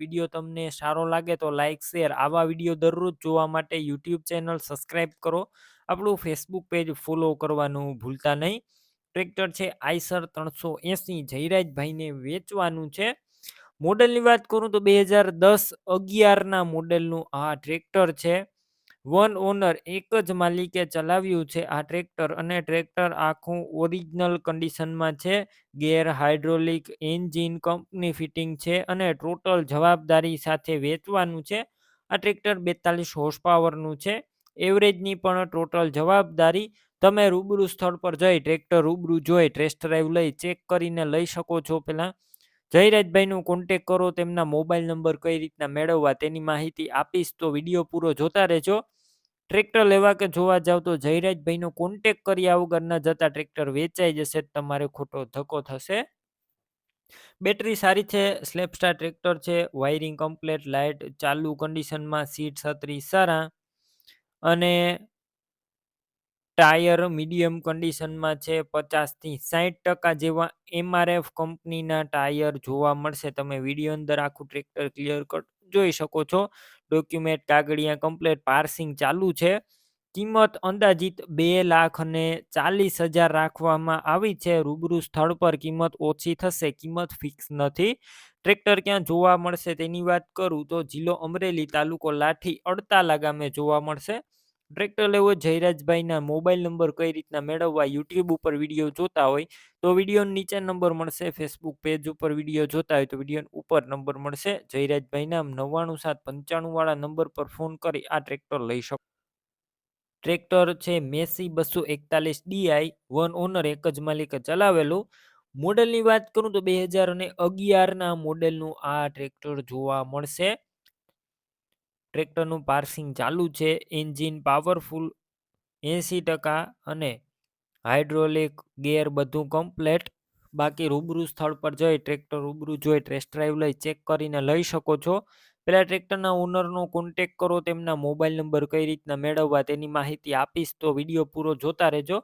Video તમને સારો લાગે તો લાઇક શેર આવા વીડિયો દરરોજ જોવા માટે યુટ્યુબ ચેનલ સબસ્ક્રાઈબ કરો. આપણું ફેસબુક પેજ ફોલો કરવાનું ભૂલતા નહીં. ટ્રેક્ટર છે આઈસર ત્રણસો એંસી જયરાજભાઈને વેચવાનું છે. મોડલની વાત કરું તો બે હજાર દસ અગિયારના મોડેલનું આ ટ્રેક્ટર છે. વન ઓનર એક જ માલિકે ચલાવ્યું છે. આ ટ્રેક્ટર અને ટ્રેક્ટર આખું ઓરિજિનલ કન્ડિશનમાં છે. Gear hydraulic engine company fitting છે અને ટોટલ જવાબદારી સાથે વેચવાનું છે. આ ટ્રેક્ટર બેતાલીસ હોર્સ પાવરનું છે. એવરેજની પણ ટોટલ જવાબદારી તમે રૂબરૂ સ્થળ પર જઈ ટ્રેક્ટર રૂબરૂ જોઈ ટેસ્ટ ડ્રાઈવ લઈ ચેક કરીને લઈ શકો છો પહેલાં. જયરાજભાઈનો કોન્ટેક કરો, તેમના મોબાઈલ નંબર કઈ રીતના મેળવવા તેની માહિતી આપીશ તો વીડિયો પૂરો જોતા રહેજો. ટ્રેક્ટર લેવા કે જોવા જાવ તો જયરાજભાઈનો કોન્ટેક કર્યા વગરના જતા ટ્રેક્ટર વેચાઈ જશે, તમારે ખોટો ધક્કો થશે. બેટરી સારી છે સ્લેપસ્ટાર ટ્રેક્ટર છે વાયરિંગ કમ્પ્લેટ લાઇટ ચાલુ કન્ડિશનમાં સીટ છત્રી સારા. અને ટાયર મીડિયમ કન્ડિશનમાં છે પચાસથી સાઠ ટકા જેવા એમઆરએફ કંપનીના ટાયર જોવા મળશે. તમે વીડિયો અંદર આખું ટ્રેક્ટર ક્લિયર કટ જોઈ શકો છો. ડોક્યુમેન્ટ કાગળિયા કમ્પ્લેટ, પાર્સિંગ ચાલુ છે. કિંમત અંદાજિત બે લાખ અને ચાલીસ હજાર રાખવામાં આવી છે. રૂબરૂ સ્થળ પર કિંમત ઓછી થશે, કિંમત ફિક્સ નથી. ટ્રેક્ટર ક્યાં જોવા મળશે તેની વાત કરું તો જિલ્લો અમરેલી તાલુકો લાઠી અડતાલા ગામે જોવા મળશે. ટ્રેક્ટર લેવો જયરાજભાઈના મોબાઈલ નંબર કઈ રીતના મેળવવા, યુટ્યુબ ઉપર વીડિયો જોતા હોય, તો વીડિયો નીચે નંબર મળશે, ફેસબુક પેજ ઉપર વીડિયો જોતા હોય, તો વીડિયો ઉપર નંબર મળશે, જયરાજભાઈના નવ્વાણું સાત પંચાણું વાળા નંબર પર ફોન કરી આ ટ્રેક્ટર લઈ શકો. ટ્રેક્ટર છે મેસી બસો એકતાલીસ ડીઆઈ વન ઓનર, એક જ માલિકે ચલાવેલું. મોડેલની વાત કરું તો બે હજાર અને અગિયારના મોડેલનું આ ટ્રેક્ટર જોવા મળશે. ટ્રેક્ટરનું પાર્સિંગ ચાલુ છે. એન્જિન પાવરફુલ એંસી ટકા અને હાઇડ્રોલિક ગેર બધું કમ્પ્લેટ. બાકી રૂબરૂ સ્થળ પર જઈ ટ્રેક્ટર રૂબરૂ જોઈ ટેસ્ટ ડ્રાઈવ લઈ ચેક કરીને લઈ શકો છો. પહેલાં ટ્રેક્ટરના ઓનરનો કોન્ટેક કરો, તેમના મોબાઈલ નંબર કઈ રીતના મેળવવા તેની માહિતી આપીશ તો વીડિયો પૂરો જોતા રહેજો.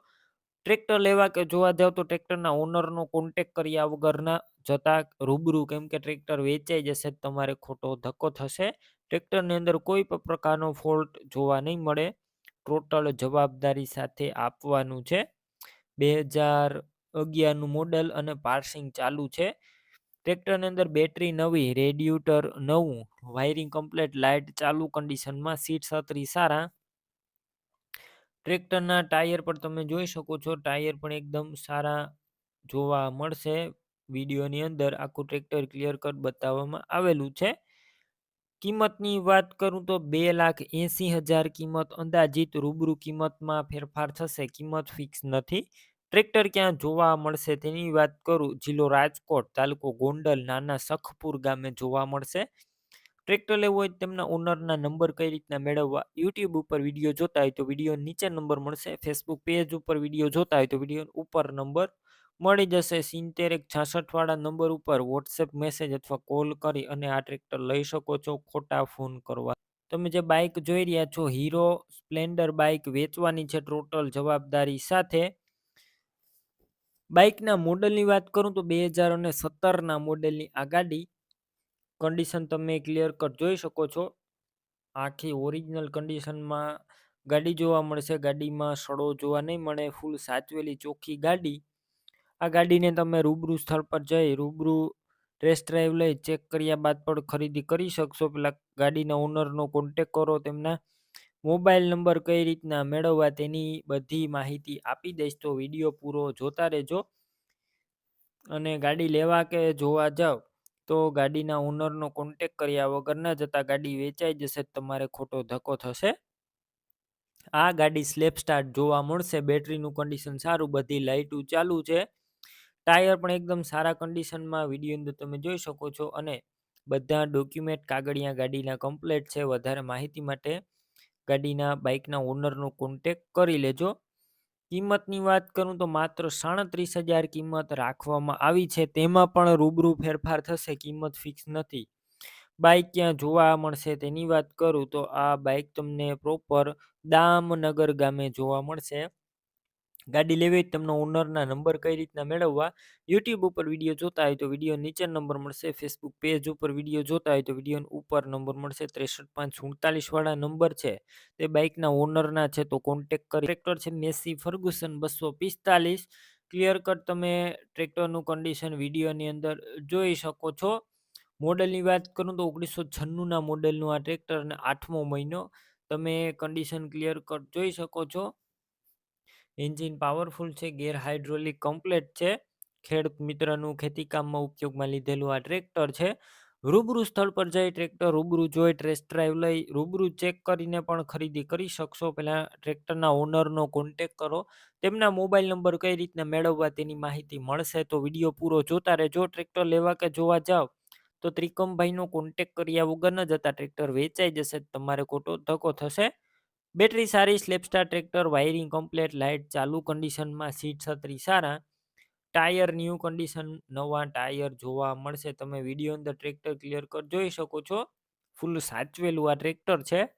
ટ્રેક્ટર લેવા કે જોવા જાવ તો ટ્રેક્ટરના ઓનરનો કોન્ટેક કર્યા વગરના જતા રૂબરૂ, કેમ કે ટ્રેક્ટર વેચાઈ જશે તમારે ખોટો ધક્કો થશે. ટ્રેક્ટરની અંદર કોઈ પણ પ્રકારનો ફોલ્ટ જોવા નહીં મળે. ટોટલ જવાબદારી સાથે આપવાનું છે. બે હજાર અગિયારનું મોડલ અને પાર્સિંગ ચાલુ છે. ટ્રેક્ટરની અંદર બેટરી નવી, રેડિયુટર નવું, વાયરિંગ કમ્પ્લેટ, લાઇટ ચાલુ, કન્ડિશનમાં સીટ છત્રી સારા. ટ્રેક્ટરના ટાયર પર તમે જોઈ શકો છો, ટાયર પણ એકદમ સારા જોવા મળશે. વિડીયોની અંદર આખું ટ્રેક્ટર ક્લિયર કટ બતાવવામાં આવેલું છે. કિંમતની વાત કરું તો બે લાખ એંસી હજાર કિંમત અંદાજિત રૂબરૂ કિંમતમાં ફેરફાર થશે. કિંમત ફિક્સ નથી. ટ્રેક્ટર ક્યાં જોવા મળશે તેની વાત કરું. જિલ્લો રાજકોટ તાલુકો ગોંડલ નાના સખપુર ગામે જોવા મળશે. ટ્રેક્ટર લેવું હોય તેમના ઓનરના નંબર કઈ રીતના મેળવવા? યુટ્યુબ ઉપર વીડિયો જોતા હોય તો વીડિયો નીચે નંબર મળશે. ફેસબુક પેજ ઉપર વીડિયો જોતા હોય તો વીડિયો ઉપર નંબર મળી જશે. સિત્તેર એક છાસઠવાળા નંબર ઉપર વોટ્સએપ મેસેજ અથવા કોલ કરી અને આ ટ્રેક્ટર લઈ શકો છો ખોટા ફોન કરવા. તમે જે બાઇક જોઈ રહ્યા છો, હીરો સ્પ્લેન્ડર બાઇક વેચવાની છે ટોટલ જવાબદારી સાથે. બાઇકના મોડલની વાત કરું તો બે હજાર અને સત્તરના મોડેલની આ ગાડી. કન્ડિશન તમે ક્લિયર કટ જોઈ શકો છો. આખી ઓરિજિનલ કન્ડિશનમાં ગાડી જોવા મળશે. ગાડીમાં સડો જોવા નહીં મળે. ફૂલ સાચવેલી ચોખ્ખી ગાડી. આ ગાડીને તમે રૂબરૂ સ્થળ પર જઈ રૂબરૂ ટેસ્ટ ડ્રાઈવ લઈ ચેક કર્યા બાદ પણ ખરીદી કરી શકશો. પેલા ગાડીના ઓનરનો કોન્ટેક કરો, તેમના મોબાઈલ નંબર કઈ રીતના મેળવવા તેની બધી માહિતી આપી દઈશ. તો વીડિયો પૂરો જોતા રહેજો અને ગાડી લેવા કે જોવા જાવ, તો ગાડીના ઓનરનો કોન્ટેક કર્યા વગર ન જતા ગાડી વેચાઈ જશે, તમારે ખોટો ધક્કો થશે. આ ગાડી સ્લેપ સ્ટાર્ટ જોવા મળશે. બેટરીનું કન્ડિશન સારું, બધી લાઇટો ચાલુ છે. ટાયર પણ એકદમ સારા કન્ડિશનમાં વીડિયો અંદર તમે જોઈ શકો છો અને બધા ડોક્યુમેન્ટ કાગળિયા ગાડીના કમ્પ્લેટ છે. વધારે માહિતી માટે ગાડીના બાઇકના ઓનરનો કોન્ટેક કરી લેજો. કિંમતની વાત કરું તો માત્ર સાડત્રીસ હજાર કિંમત રાખવામાં આવી છે. તેમાં પણ રૂબરૂ ફેરફાર થશે, કિંમત ફિક્સ નથી. બાઇક ક્યાં જોવા મળશે તેની વાત કરું તો આ બાઇક તમને પ્રોપર દામનગર ગામે જોવા મળશે. ગાડી લેવી હોય તમને ઓનરના નંબર કઈ રીતના મેળવવા યુટ્યુબ ઉપર વીડિયો જોતા હોય તો વીડિયો નીચે નંબર મળશે ફેસબુક પેજ ઉપર વીડિયો જોતા હોય તો વીડિયો ઉપર નંબર મળશે, ત્રેસઠ પાંચ સુડતાલીસ વાળા નંબર છે, તે બાઇકના ઓનરના છે તો કોન્ટેક કરી ટ્રેક્ટર છે મેસી ફર્ગુસન બસો પિસ્તાલીસ ક્લિયર કટ તમે ટ્રેક્ટરનું કન્ડિશન વિડીયોની અંદર જોઈ શકો છો. મોડલની વાત કરું તો ઓગણીસો છન્નુંના મોડલનું આ ટ્રેક્ટર અને આઠમો મહિનો તમે કન્ડિશન ક્લિયર કટ જોઈ શકો છો. એન્જિન પાવરફુલ છે, ગેર હાઇડ્રોલિક કમ્પ્લેટ છે. ખેડૂત મિત્રનું ખેતીકામમાં ઉપયોગમાં લીધેલું આ ટ્રેક્ટર છે. રૂબરૂ સ્થળ પર જઈ ટ્રેક્ટર રૂબરૂ જોઈ ટેસ્ટ ડ્રાઈવ લઈ રૂબરૂ ચેક કરીને પણ ખરીદી કરી શકશો. પહેલાં ટ્રેક્ટરના ઓનરનો કોન્ટેક કરો. તેમના મોબાઈલ નંબર કઈ રીતના મેળવવા તેની માહિતી મળશે તો વીડિયો પૂરો જોતા રહેજો. ટ્રેક્ટર લેવા કે જોવા જાઓ તો ત્રિકમભાઈનો કોન્ટેક કર્યા વગર ન જતા ટ્રેક્ટર વેચાઈ જશે, તમારે ખોટો ધક્કો થશે. બેટરી સારી, self starter tractor, wiring complete, light, ચાલુ કન્ડિશનમાં સીટ છત્રી સારા. ટાયર, ન્યૂ કન્ડિશન, નવા ટાયર જોવા મળશે. તમે વીડિયો અંદર ટ્રેક્ટર ક્લિયર કર, જોઈ શકો છો. ફૂલ સાચવેલું આ ટ્રેક્ટર છે.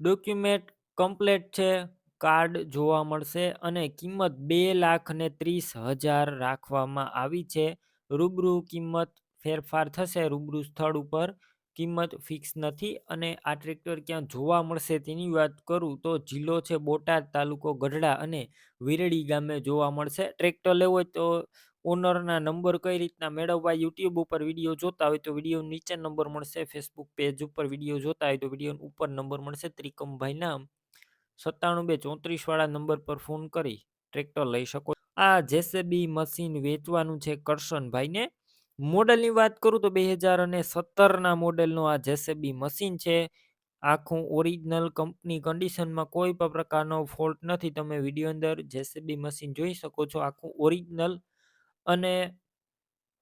ડોક્યુમેન્ટ કમ્પ્લેટ છે. કાર્ડ જોવા મળશે અને કિંમત બે લાખ ને ત્રીસ હજાર રાખવામાં આવી છે. રૂબરૂ કિંમત ફેરફાર થશે. રૂબરૂ સ્થળ ઉપર કિંમત ફિક્સ નથી અને આ ટ્રેક્ટર ક્યાં જોવા મળશે તેની વાત કરું તો જિલ્લો છે બોટાદ, તાલુકો ગઢડા અને વિરડી ગામે જોવા મળશે. ટ્રેક્ટર લેવો હોય તો ઓનરના નંબર કઈ રીતના મેળવવા યુટ્યુબ ઉપર વીડિયો જોતા હોય તો વીડિયો નીચે નંબર મળશે, ફેસબુક પેજ ઉપર વીડિયો જોતા હોય તો વીડિયો ઉપર નંબર મળશે. ત્રિકમભાઈના સત્તાણું બે ચોત્રીસ વાળા નંબર પર ફોન કરી ટ્રેક્ટર લઈ શકો આ જેસેબી મશીન વેચવાનું છે કરશનભાઈને. મોડલની વાત કરું તો બે હજાર અને સત્તરના મોડેલનું આ જેસેબી મશીન છે. આખું ઓરિજિનલ કંપની કન્ડિશનમાં કોઈ પણ પ્રકારનો ફોલ્ટ નથી. તમે વીડિયો અંદર જેસેબી મશીન જોઈ શકો છો. આખું ઓરિજિનલ અને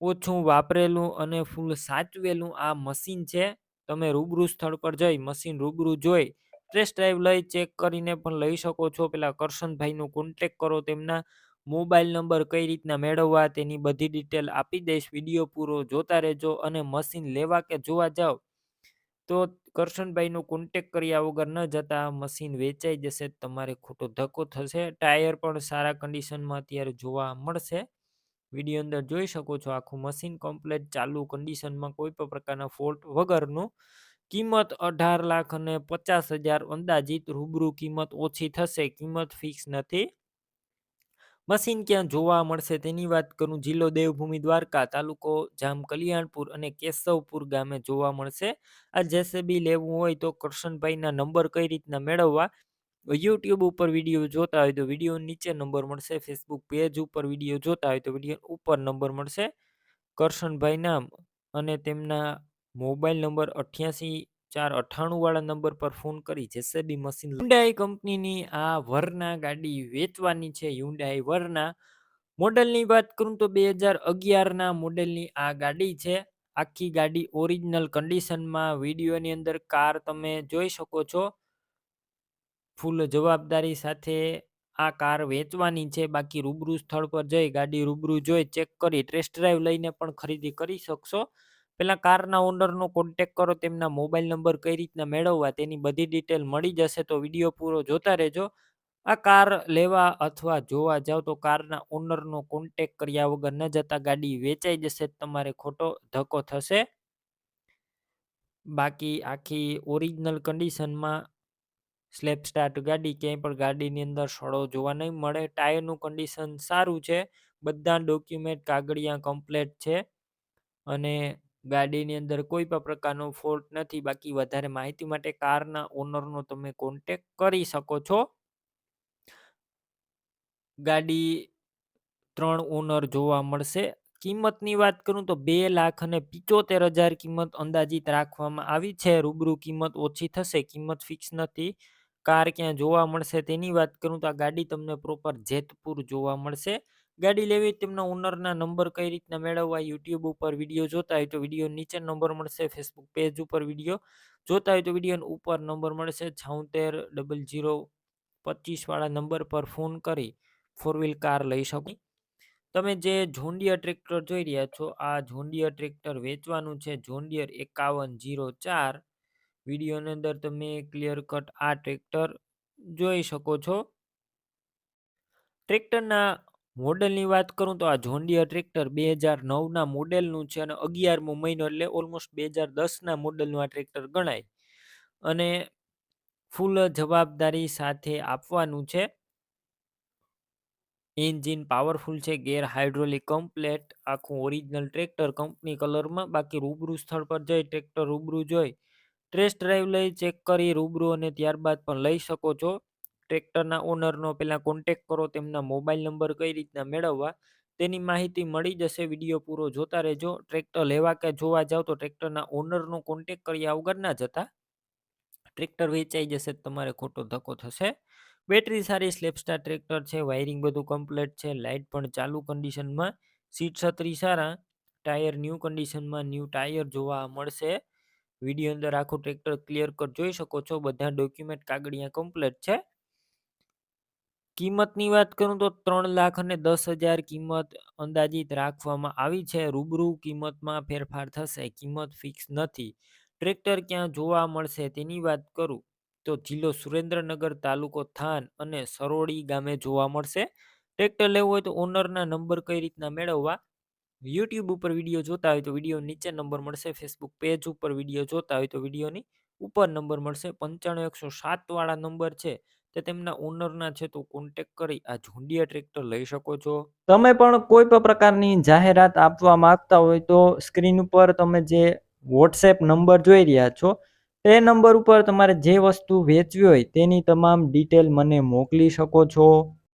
ઓછું વાપરેલું અને ફૂલ સાચવેલું આ મશીન છે. તમે રૂબરૂ સ્થળ પર જઈ મશીન રૂબરૂ જોઈ ટેસ્ટ ડ્રાઈવ લઈ ચેક કરીને પણ લઈ શકો છો. પેલા કરશનભાઈનો કોન્ટેક કરો તેમના મોબાઈલ નંબર કઈ રીતના મેળવવા તેની બધી ડિટેલ આપી દઈશ. વીડિયો પૂરો જોતા રહેજો અને મશીન લેવા કે જોવા જાઓ તો કરશનભાઈનો કોન્ટેક કર્યા વગર ન જતા મશીન વેચાઈ જશે, તમારે ખોટો ધક્કો થશે. ટાયર પણ સારા કન્ડિશનમાં અત્યારે જોવા મળશે. વીડિયો અંદર જોઈ શકો છો, આખું મશીન કમ્પ્લેટ ચાલુ કન્ડિશનમાં કોઈ પણ પ્રકારના ફોલ્ટ વગરનું કિંમત અઢાર લાખ અને પચાસ હજાર અંદાજિત રૂબરૂ કિંમત ઓછી થશે. કિંમત ફિક્સ નથી. મશીન ક્યાં જોવા મળશે તેની વાત કરું. જિલ્લો દેવભૂમિ, દ્વારકા તાલુકો, જામ કલ્યાણપુર અને કેશવપુર ગામે જોવા મળશે. આ જેસેબી લેવું હોય તો કરશનભાઈના નંબર કઈ રીતના મેળવવા? યુટ્યુબ ઉપર વીડિયો જોતા હોય તો વીડિયો નીચે નંબર મળશે. ફેસબુક પેજ ઉપર વીડિયો જોતા હોય તો વીડિયો ઉપર નંબર મળશે. કરશનભાઈ નામ અને તેમના મોબાઈલ નંબર અઠ્યાસી ચાર અઠ્ઠાણું વાળા નંબર પર ફોન કરી જેસેબી મશીન હ્યુન્ડાઈ કંપનીની આ વરના ગાડી વેચવાની છે. હ્યુન્ડાઈ વરના મોડલની વાત કરું તો બે હજાર અગિયારના મોડલની આ ગાડી છે. આખી ગાડી ઓરિજિનલ કન્ડિશનમાં વિડીયોની અંદર કાર તમે જોઈ શકો છો. ફૂલ જવાબદારી સાથે આ કાર વેચવાની છે. બાકી રૂબરૂ સ્થળ પર જઈ ગાડી રૂબરૂ જોઈ, ચેક કરી, ટેસ્ટ ડ્રાઈવ લઈને પણ ખરીદી કરી શકશો. પેલા કારના ઓનરનો કોન્ટેક કરો, તેમના મોબાઈલ નંબર કઈ રીતના મેળવવા, તેની બધી ડિટેલ મળી જશે તો વીડિયો પૂરો જોતા રહેજો. આ કાર લેવા અથવા જોવા જાઓ તો કારના ઓનરનો કોન્ટેક કર્યા વગર ન જતા ગાડી વેચાઈ જશે, તમારે ખોટો ધક્કો થશે. બાકી આખી ઓરિજિનલ કન્ડિશનમાં સ્લેપ સ્ટાર્ટ ગાડી, ક્યાંય પણ ગાડીની અંદર સડો જોવા નહીં મળે. ટાયરનું કન્ડિશન સારું છે, બધા ડોક્યુમેન્ટ કાગળિયા કમ્પ્લેટ છે. અને ગાડીની અંદર કોઈ પણ પ્રકારનો ફોલ્ટ નથી. બાકી વધારે માહિતી માટે કારના ઓનરનો તમે કોન્ટેક કરી શકો છો. ગાડી ત્રણ ઓનર જોવા મળશે. કિંમતની વાત કરું તો બે લાખ અને પિચોતેર હજાર કિંમત અંદાજિત રાખવામાં આવી છે. રૂબરૂ કિંમત ઓછી થશે, કિંમત ફિક્સ નથી. કાર ક્યાં જોવા મળશે તેની વાત કરું તો આ ગાડી તમને પ્રોપર જેતપુર જોવા મળશે. ગાડી લેવી તેમના ઓનરના નંબર કઈ રીતના મેળવવા, યુટ્યુબ ઉપર વીડિયો જોતા હોય તો વીડિયો નીચે નંબર મળશે, ફેસબુક પેજ ઉપર વીડિયો જોતા હોય તો વીડિયો ઉપર નંબર મળશે છોતેર ડબલ જીરો પચીસવાળા નંબર પર ફોન કરી ફોર વ્હીલ કાર લઈ શકો. તમે જે જોન્ડિયર ટ્રેક્ટર જોઈ રહ્યા છો, આ જોન્ડિયર ટ્રેક્ટર વેચવાનું છે જોન્ડિયર એકાવન જીરો ચાર. વિડીયોની અંદર તમે ક્લિયર કટ આ ટ્રેક્ટર જોઈ શકો છો. ટ્રેક્ટરના મોડેલની વાત કરું તો આ જોન્ડિયર ટ્રેક્ટર બે હજાર નવના મોડેલનું છે અને અગિયારમો મહિનો એટલે ઓલમોસ્ટ બે હજાર દસના મોડેલનું આ ટ્રેક્ટર ગણાય. અને ફૂલ જવાબદારી સાથે આપવાનું છે. એન્જિન પાવરફુલ છે, ગેર હાઇડ્રોલિક કમ્પ્લેટ આખું ઓરિજિનલ ટ્રેક્ટર કંપની કલરમાં, બાકી રૂબરૂ સ્થળ પર જઈ ટ્રેક્ટર રૂબરૂ જોઈ. ટેસ્ટ ડ્રાઈવ લઈ ચેક કરી, રૂબરૂ અને ત્યારબાદ પણ લઈ શકો છો. ટ્રેક્ટરના ઓનરનો પહેલાં કોન્ટેક કરો, તેમના મોબાઈલ નંબર કઈ રીતના મેળવવા, તેની માહિતી મળી જશે. વીડિયો પૂરો જોતા રહેજો. ટ્રેક્ટર લેવા કે જોવા જાવ તો ટ્રેક્ટરના ઓનરનો કોન્ટેક કર્યા વગર ના જતા ટ્રેક્ટર વેચાઈ જશે તો તમારે ખોટો ધક્કો થશે. બેટરી સારી, સ્લેપસ્ટાર ટ્રેક્ટર છે, વાયરિંગ બધું કમ્પ્લીટ છે, લાઇટ પણ ચાલુ કન્ડિશનમાં સીટ છત્રી સારા, ટાયર ન્યૂ કન્ડિશનમાં ન્યૂ ટાયર જોવા મળશે. વીડિયો અંદર આખું ટ્રેક્ટર ક્લિયર કટ જોઈ શકો છો. બધા ડોક્યુમેન્ટ કાગળિયા કમ્પ્લીટ છે. કિંમતની વાત કરું તો ત્રણ લાખ અને દસ હજાર કિંમત અંદાજિત રાખવામાં આવી છે. રૂબરૂ કિંમતમાં ફેરફાર થશે, કિંમત ફિક્સ નથી. ટ્રેક્ટર ક્યાં જોવા મળશે તેની વાત કરું તો જિલ્લો સુરેન્દ્રનગર તાલુકો થાન અને સરોડી ગામે જોવા મળશે. ટ્રેક્ટર લેવું હોય તો ઓનરના નંબર કઈ રીતના મેળવવા? યુટ્યુબ ઉપર વીડિયો જોતા હોય તો વીડિયો નીચે નંબર મળશે. ફેસબુક પેજ ઉપર વીડિયો જોતા હોય તો વિડીયોની ઉપર નંબર મળશે. પંચાણું એકસો સાત વાળા નંબર છે. તે તેમના ઓનરના છે તો કોન્ટેક કરી, આ ઝુંડિયા ટ્રેક્ટર લઈ શકો છો. તમે પણ કોઈ પણ પ્રકારની જાહેરાત આપવા માંગતા હોય તો સ્ક્રીન ઉપર તમે જે વોટ્સએપ નંબર જોઈ રહ્યા છો, તે નંબર ઉપર તમારે જે વસ્તુ વેચવી હોય તેની તમામ ડિટેલ મને મોકલી શકો છો.